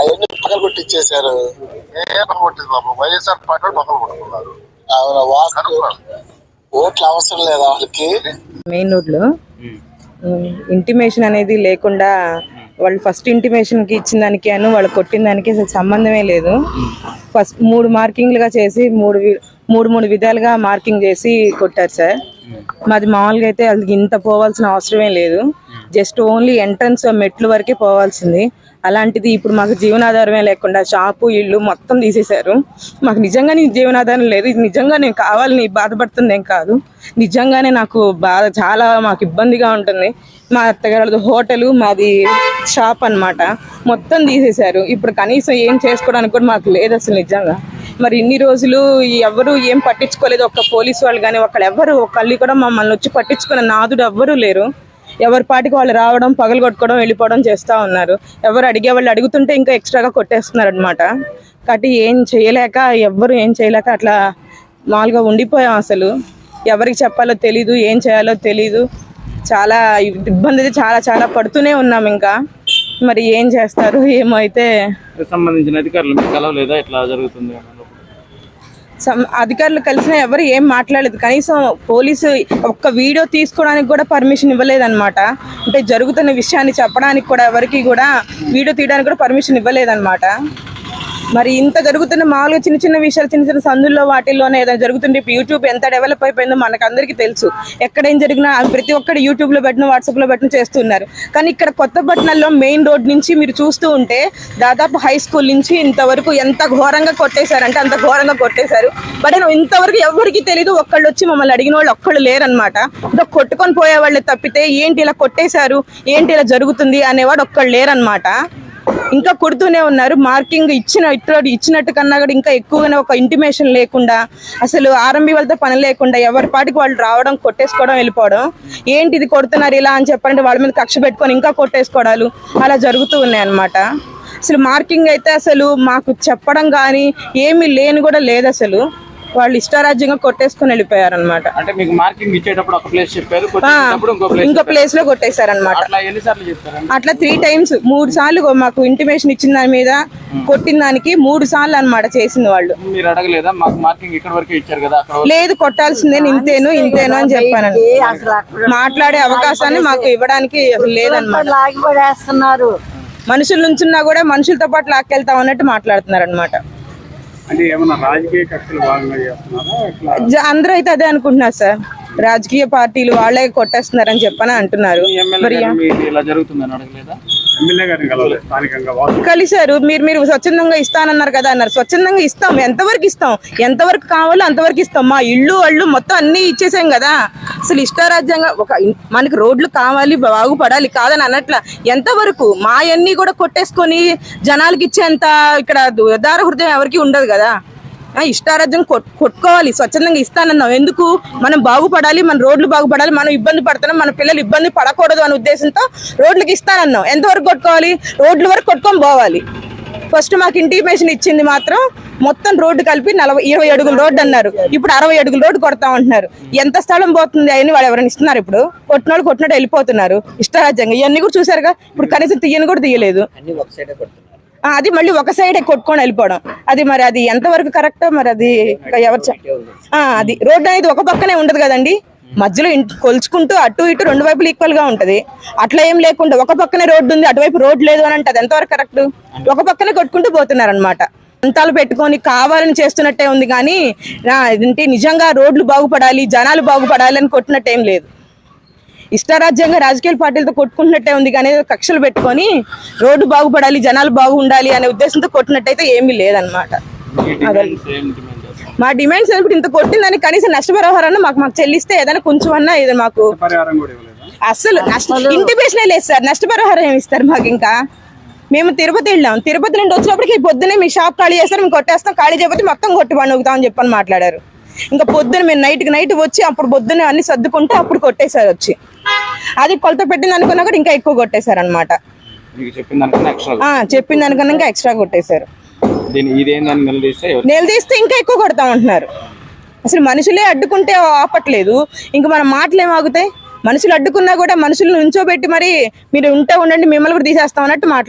అవన్నీ పగలు కొట్టిచ్చేసారు ఏ పగ కొట్టింది బాబు. వైఎస్ఆర్ పార్టీ వాళ్ళు పగలు కొట్టుకున్నారు. అవును వాక్ కనుక్కో. ఓట్లు అవసరం లేదా వాళ్ళకి? మెయిన్ రోడ్లో. ఇంటిమేషన్ అనేది లేకుండా వాళ్ళు ఫస్ట్ ఇంటిమేషన్కి ఇచ్చిన దానికి అను వాళ్ళు కొట్టిన దానికి అసలు సంబంధమే లేదు. ఫస్ట్ మూడు మార్కింగ్లుగా చేసి మూడు మూడు మూడు విధాలుగా మార్కింగ్ చేసి కొట్టారు సార్. మాది మామూలుగా అయితే అది ఇంత పోవాల్సిన అవసరమే లేదు. జస్ట్ ఓన్లీ ఎంట్రన్స్ మెట్లు వరకే పోవాల్సింది. అలాంటిది ఇప్పుడు మాకు జీవనాధారమే లేకుండా షాపు ఇల్లు మొత్తం తీసేశారు. మాకు నిజంగానే జీవనాధారం లేదు. ఇది నిజంగా నేను కావాలని బాధపడుతుంది ఏం కాదు. నిజంగానే నాకు బాధ చాలా మాకు ఇబ్బందిగా ఉంటుంది. మా అత్తగారు హోటల్ మాది షాప్ అన్నమాట. మొత్తం తీసేశారు. ఇప్పుడు కనీసం ఏం చేసుకోవడానికి కూడా మాకు లేదు అసలు నిజంగా. మరి ఇన్ని రోజులు ఎవరు ఏం పట్టించుకోలేదు. ఒక్క పోలీసు వాళ్ళు కానీ ఒకళ్ళు ఎవరు ఒకళ్ళు కూడా మమ్మల్ని వచ్చి పట్టించుకున్న నాదుడు ఎవ్వరూ లేరు. ఎవరి పాటికి వాళ్ళు రావడం పగలు కొట్టుకోవడం వెళ్ళిపోవడం చేస్తూ ఉన్నారు. ఎవరు అడిగే వాళ్ళు అడుగుతుంటే ఇంకా ఎక్స్ట్రాగా కొట్టేస్తున్నారు అనమాట కాబట్టి ఏం చేయలేక ఎవ్వరు ఏం చేయలేక అట్లా మామూలుగా ఉండిపోయాం అసలు. ఎవరికి చెప్పాలో తెలీదు ఏం చేయాలో తెలీదు. చాలా ఇబ్బంది అయితే చాలా చాలా పడుతూనే ఉన్నాం ఇంకా. మరి ఏం చేస్తారు ఏమో అయితే సంబంధించిన అధికారులు కలవలేదా? ఇట్లా జరుగుతుంది. అధికారులు కలిసిన ఎవరు ఏం మాట్లాడలేదు. కనీసం పోలీసు ఒక్క వీడియో తీసుకోవడానికి కూడా పర్మిషన్ ఇవ్వలేదన్నమాట. అంటే జరుగుతున్న విషయాన్ని చెప్పడానికి కూడా ఎవరికి కూడా వీడియో తీయడానికి కూడా పర్మిషన్ ఇవ్వలేదన్నమాట. మరి ఇంత జరుగుతున్న మామూలుగా చిన్న చిన్న విషయాలు చిన్న చిన్న సందుల్లో వాటిల్లోనే ఏదైనా జరుగుతుంటే ఇప్పుడు యూట్యూబ్ ఎంత డెవలప్ అయిపోయిందో మనకు అందరికీ తెలుసు. ఎక్కడ ఏం జరిగినా ప్రతి ఒక్కరు యూట్యూబ్లో పెట్టిన వాట్సాప్లో పెట్టిన చేస్తున్నారు. కానీ ఇక్కడ కొత్త పట్టణంలో మెయిన్ రోడ్ నుంచి మీరు చూస్తూ ఉంటే దాదాపు హై స్కూల్ నుంచి ఇంతవరకు ఎంత ఘోరంగా కొట్టేశారంటే అంత ఘోరంగా కొట్టేశారు. బట్ ఇంతవరకు ఎవరికి తెలియదు ఒక్కళ్ళు వచ్చి మమ్మల్ని అడిగిన వాళ్ళు ఒక్కళ్ళు లేరనమాట ఇంకా కొట్టుకొని పోయేవాళ్ళే తప్పితే ఏంటి ఇలా కొట్టేశారు ఏంటి ఇలా జరుగుతుంది అనేవాడు ఒక్కళ్ళు లేరనమాట ఇంకా కొడుతూనే ఉన్నారు. మార్కింగ్ ఇచ్చిన ఇట్లా ఇచ్చినట్టు కన్నా కూడా ఇంకా ఎక్కువగానే ఒక ఇంటిమేషన్ లేకుండా అసలు ఆర్ఎంబి వాళ్ళతో పని లేకుండా ఎవరి పాటికి వాళ్ళు రావడం కొట్టేసుకోవడం వెళ్ళిపోవడం. ఏంటి ఇది కొడుతున్నారు ఇలా అని చెప్పంటే వాళ్ళ మీద కక్ష పెట్టుకొని ఇంకా కొట్టేసుకోవడాలు అలా జరుగుతూ ఉన్నాయి అన్నమాట. అసలు మార్కింగ్ అయితే అసలు మాకు చెప్పడం కానీ ఏమీ లేని కూడా లేదు అసలు. వాళ్ళు ఇష్టారాజ్యంగా కొట్టేసుకొని వెళ్ళిపోయారు అనమాట అంటే మీకు మార్కింగ్ ఇచ్చేటప్పుడు ఒక ప్లేస్ చెప్పారు కొట్టేటప్పుడు ఇంకో ప్లేస్ ఇంకో ప్లేస్లో ఎన్నిసార్లు చెప్తారండి అట్లా త్రీ టైమ్స్ మూడు సార్లు మాకు ఇంటిమేషన్ ఇచ్చిన దాని మీద కొట్టిన దానికి మూడు సార్లు అన్నమాట చేసింది వాళ్ళు. మీరు అడగలేదా? మాకు మార్కింగ్ ఇక్కడ వరకే ఇచ్చారు కదా లేదు కొట్టాల్సిందే ఇంతేను ఇంతేను అని చెప్పాను. మాట్లాడే అవకాశాన్ని మాకు ఇవ్వడానికి పడేస్తున్నారు మనుషుల నుంచున్నా కూడా మనుషులతో పాటు లాక్కెళ్తాం అన్నట్టు మాట్లాడుతున్నారు అనమాట అంటే ఏమన్నా రాజకీయ కక్షలు భాగంగా చేస్తున్నారా? అందరూ అయితే అదే అనుకుంటున్నారు సార్. రాజకీయ పార్టీలు వాళ్ళే కొట్టేస్తున్నారని చెప్పని అంటున్నారు. కలిశారు. మీరు మీరు స్వచ్ఛందంగా ఇస్తానన్నారు కదా అన్నారు. స్వచ్ఛందంగా ఇస్తాం. ఎంతవరకు ఇస్తాం? ఎంతవరకు కావాలో అంతవరకు ఇస్తాం. మా ఇల్లు అళ్ళు మొత్తం అన్ని ఇచ్చేసాం కదా. అసలు ఇష్టారాజ్యంగా ఒక మనకి రోడ్లు కావాలి బాగుపడాలి కాదని అన్నట్ల ఎంతవరకు మా కూడా కొట్టేసుకొని జనాలకి ఇచ్చేంత ఇక్కడ ఉదార హృదయం ఎవరికి ఉండదు కదా. ఆ, ఇష్టారాజ్యం కొట్- కొట్టుకోవాలి స్వచ్ఛందంగా ఇస్తానన్నాం ఎందుకు? మనం బాగుపడాలి మన రోడ్లు బాగుపడాలి మనం ఇబ్బంది పడుతున్నాం మన పిల్లలు ఇబ్బంది పడకూడదు అనే ఉద్దేశంతో రోడ్లకి ఇస్తానన్నాం ఎంతవరకు కొట్టుకోవాలి? రోడ్ల వరకు కొట్టుకొని పోవాలి. ఫస్ట్ మాకు ఇంటిమేషన్ ఇచ్చింది మాత్రం మొత్తం రోడ్డు కలిపి నలభై ఇరవై అడుగుల రోడ్డు అన్నారు. ఇప్పుడు అరవై అడుగుల రోడ్డు కొడతా ఉంటున్నారు. ఎంత స్థలం పోతుంది అని వాళ్ళు ఎవరైనా ఇస్తున్నారు ఇప్పుడు? కొట్టిన వాళ్ళు కొట్టినట్టు వెళ్ళిపోతున్నారు. ఇష్టారాజ్యంగా. ఇవన్నీ కూడా చూసారుగా? ఇప్పుడు కనీసం తీయని కూడా తీయలేదు. ఆ, అది మళ్ళీ ఒక సైడే కొట్టుకొని వెళ్ళిపోవడం. అది మరి అది ఎంతవరకు కరెక్ట్ మరి అది ఎవరు అది. రోడ్డు అనేది ఒక పక్కనే ఉండదు కదండి. మధ్యలో ఇంట్- కొలుచుకుంటూ అటు ఇటు రెండు వైపులు ఈక్వల్గా ఉంటది. అట్లా ఏం లేకుండా ఒక పక్కనే రోడ్డు ఉంది అటువైపు రోడ్డు లేదు అని అంటే ఎంతవరకు కరెక్ట్ ఒక పక్కనే కొట్టుకుంటూ పోతున్నారు అనమాట అంతాలు పెట్టుకొని కావాలని చేస్తున్నట్టే ఉంది కానీ ఏంటి నిజంగా రోడ్లు బాగుపడాలి జనాలు బాగుపడాలి అని కొట్టినట్టేం లేదు. ఇష్టారాజ్యంగా రాజకీయ పార్టీలతో కొట్టుకుంటున్నట్టే ఉంది కానీ కక్షలు పెట్టుకొని రోడ్డు బాగుపడాలి జనాలు బాగుండాలి అనే ఉద్దేశంతో కొట్టినట్టయితే ఏమీ లేదనమాట మీ డిమాండ్స్ ఇప్పుడు ఇంత కొట్టిందని కనీసం నష్టపరిహారాన్ని మాకు మాకు చెల్లిస్తే ఏదైనా కొంచెం అన్నా ఏదో మాకు పరిహారం కూడా ఇవ్వలేదా? అసలు నష్ట ఇంటిమేషనే లేదు సార్. నష్టపరిహారం ఏమి ఇస్తారు మాకు ఇంకా? మేము తిరుపతి వెళ్ళాం. తిరుపతి నుండి వచ్చినప్పటికి పొద్దునే మీ షాప్ ఖాళీ చేస్తారు మేము కొట్టేస్తాం ఖాళీ చేయకపోతే మొత్తం కొట్టి పండుగుతాం అని చెప్పని మాట్లాడారు. ఇంకా పొద్దున మేము నైట్కి నైట్ వచ్చి అప్పుడు పొద్దున్న అన్ని సర్దుకుంటే అప్పుడు కొట్టేశారు వచ్చి. అది కొలత పెట్టింది అనుకున్నా కూడా ఇంకా ఎక్కువ కొట్టేశారు అనమాట దానికన్నా ఇంకా ఎక్స్ట్రా కొట్టేశారు. దీని ఇదేందని నిలదీస్తే నిలదీస్తే ఇంకా ఎక్కువ కొడతా ఉంటున్నారు అసలు మనుషులే అడ్డుకుంటే ఆపట్లేదు. ఇంకా మన మాటలు ఏమాగుతాయి ఆగుతాయి? మనుషులు అడ్డుకున్నా కూడా మనుషులను ఉంచోబెట్టి మరి మీరు ఉంటే ఉండండి మిమ్మల్ని కూడా తీసేస్తాం అన్నట్టు మాట్లాడు